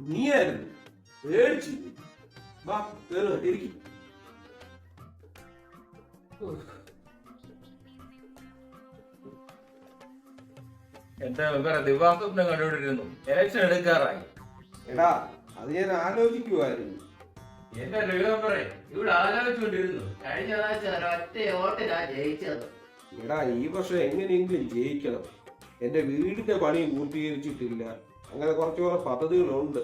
നീയായിരുന്നു. പേടിച്ചു. എന്താ ദിവാസ്വപ്നം കണ്ടുകൊണ്ടിരുന്നു. ഇലക്ഷൻ എടുക്കാറായി. എടാ അത് ഞാൻ ആലോചിക്കുമായിരുന്നു എന്റെ രവി മെമ്പറെ ഇവിടെ ആലോചിച്ചുകൊണ്ടിരുന്നു കഴിഞ്ഞ പ്രാവശ്യം ഒറ്റ വോട്ടിനാ ജയിച്ചത്. എടാ ഈ വർഷം എങ്ങനെയെങ്കിലും ജയിക്കണം. എന്റെ വീടിന്റെ പണി പൂർത്തീകരിച്ചിട്ടില്ല. അങ്ങനെ കുറച്ച് കുറെ പദ്ധതികളുണ്ട്.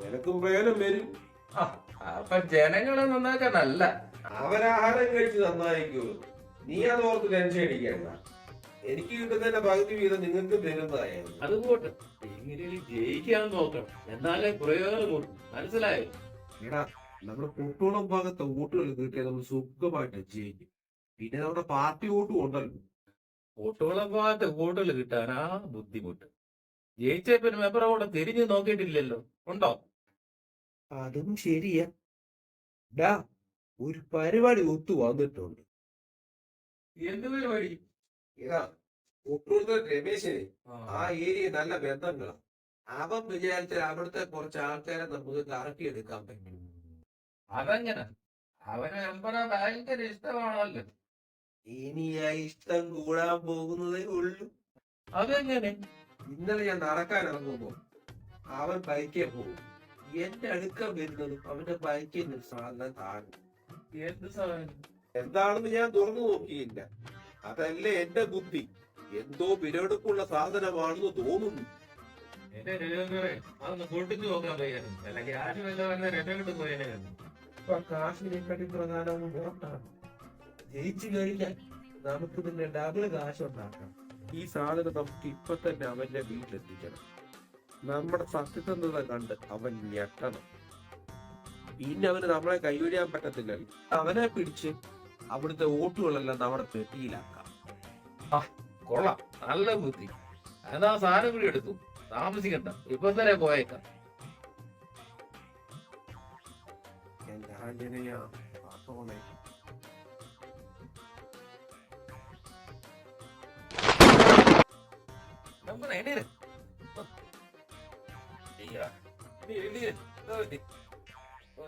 നിനക്കും പ്രയോജനം വരും. അപ്പൊ ജനങ്ങളെ നന്നാക്കാനല്ല അവരാഹാരം കഴിച്ച് നന്നായിക്കൂ. നീ അത് ഓർത്ത് ടെൻഷൻ അടിക്കണ്ട. എനിക്ക് കിട്ടുന്നതിന്റെ പകുതി വീതം നിങ്ങൾക്ക് തരുന്നതായിരുന്നു അതുകൊണ്ട് എങ്ങനെയും ജയിക്കാൻ നോക്കണം. എന്നാലേ പ്രയോജനമുള്ളൂ മനസ്സിലായോ? എടാ നമ്മുടെ കുട്ടോളം ഭാഗത്തെ വോട്ടുകൾ കിട്ടിയാൽ നമ്മൾ സുഖമായിട്ട് ജയിക്കും. പിന്നെ നമ്മുടെ പാർട്ടി വോട്ടും ഉണ്ടല്ലോ. വോട്ടുകളെ ഭാഗത്തെ വോട്ടുകൾ കിട്ടാനാ ബുദ്ധിമുട്ട്. ജയിച്ച പിന്നെ മെമ്പർ അവിടെ തിരിഞ്ഞു നോക്കിയിട്ടില്ലല്ലോ. ഉണ്ടോ? അതും ശരിയാ. ഡാ ഒരു പരിപാടി ഒത്തു വന്നിട്ടുണ്ട്. എന്ത് പരിപാടി? ഇതാ രമേശിന് ആ. ഏരിയ നല്ല ബന്ധങ്ങളാ. അവൻ വിചാരിച്ചാൽ അവിടുത്തെ കുറച്ച് ആൾക്കാരെ നമുക്ക് കറക്കിയെടുക്കാൻ പറ്റും. അതെങ്ങനെ. അവന് മെമ്പറെ ഭയങ്കര ഇഷ്ടമാണല്ലോ. ഇനി ആ ഇഷ്ടം കൂടാൻ പോകുന്നതേ ഉള്ളു. അതെങ്ങനെ? ഇന്നലെ ഞാൻ നടക്കാൻ ഇറങ്ങുമ്പോ അവൻ ബൈക്കേ പോകും എന്റെ അടുക്കം വരുന്നതും അവന്റെ ബൈക്കിൽ നിന്ന് സാധനം താഴും. എന്ത് സാധനം? എന്താണെന്ന് ഞാൻ തുറന്നു നോക്കിയില്ല. അതല്ലേ എന്റെ ബുദ്ധി. എന്തോ വിലവെടുപ്പുള്ള സാധനമാണെന്ന് തോന്നുന്നു. എന്റെ രവിമെമ്പറെ അതൊന്ന് പൊട്ടിച്ചു നോക്കാൻ വയ്യായിരുന്നു. അല്ലെങ്കിൽ ആരും എല്ലാം എന്നെ രണ്ടു പോയാലും ഇപ്പൊ കാശിനെക്കാട്ടി പ്രധാനം വോട്ടാണ് ജയിച്ചു കഴിഞ്ഞാൽ നമുക്ക് പിന്നെ ഡബിൾ കാശ് ഉണ്ടാക്കാം. ഈ സാധനം നമുക്ക് ഇപ്പൊ തന്നെ അവന്റെ വീട്ടിലെത്തിക്കണം. നമ്മുടെ സത്യസന്ധത കണ്ട് അവൻ ഞെട്ടണം. പിന്നെ അവന് നമ്മളെ കൈവരിയാൻ പറ്റത്തില്ല. അവനെ പിടിച്ച് അവിടുത്തെ വോട്ടുകളെല്ലാം നമ്മുടെ പെട്ടിയിലാക്കാം. കൊള്ളാം. നല്ല ബുദ്ധി. എന്നാ സാധനം കൂടി എടുത്തു. താമസിക്കണ്ട. ഇപ്പൊ തന്നെ പോയേക്കാം. എന്റെ ആഞ്ജനേയ പാത്തോളെ. ഓ.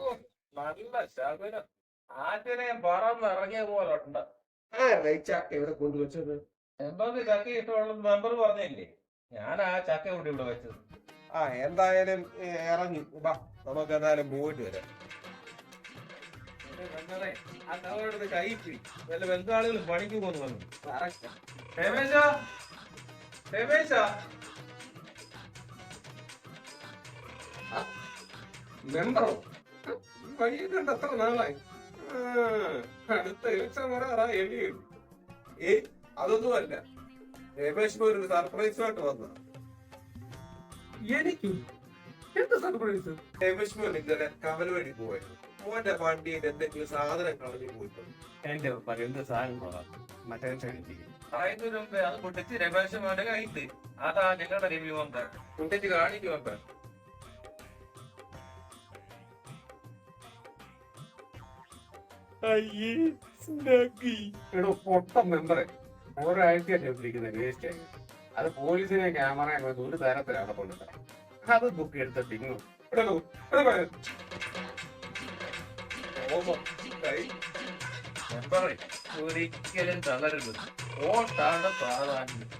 ഓ, നല്ല ഉണ്ട്。ചക്ക ഇവിടെ കൊണ്ടുവച്ചത്. എന്തോന്ന് ചക്ക ഇഷ്ടമുള്ള മെമ്പർ പറഞ്ഞില്ലേ? ഞാൻ ആ ചക്ക കൊണ്ട് ഇവിടെ വെച്ചത്. ആ എന്തായാലും ഇറങ്ങി. വാ നമുക്ക് എന്തായാലും പോയിട്ട് വരാം. വല്ല പണിക്ക് പോന്നു വന്നു കറക്റ്റ്. രമേശ രമേശ. മെമ്പറോ? വഴിയെ കണ്ട എത്ര നാളായി? അടുത്ത ഇലക്ഷൻ ഏ അതൊന്നുമല്ല രമേശ് ഒരു സർപ്രൈസുമായിട്ട് വന്ന എനിക്ക് എന്ത് സർപ്രൈസ് ഇന്നലെ കവല വഴി പോയത്. മോന്റെ വണ്ടിയിൽ എന്തെങ്കിലും സാധനം കളഞ്ഞു പോയിട്ടുണ്ട്? എന്റെ എന്ത് സാധനങ്ങളാണ് മറ്റേ ക്ഷണിച്ചിരിക്കും പറയുന്നതിന് മുമ്പേ അത് പൊട്ടിച്ച് രമേശ മോന്റെ കയ്യിൽ. അതാ നിങ്ങളുടെ റിവ്യൂ പൊട്ടിച്ച് എടോ പൊട്ട മെമ്പറെ വേസ്റ്റ് ആയി അത് പോലീസിനെ ക്യാമറ ഒരു തരത്തിൽ അവിടെ കൊണ്ടുവരാം അത് ബുക്ക് എടുത്ത് ടിങ്ങു ഒരിക്കലും തളരരുത്. ഓട്ടാണ് പ്രാധാന്യം.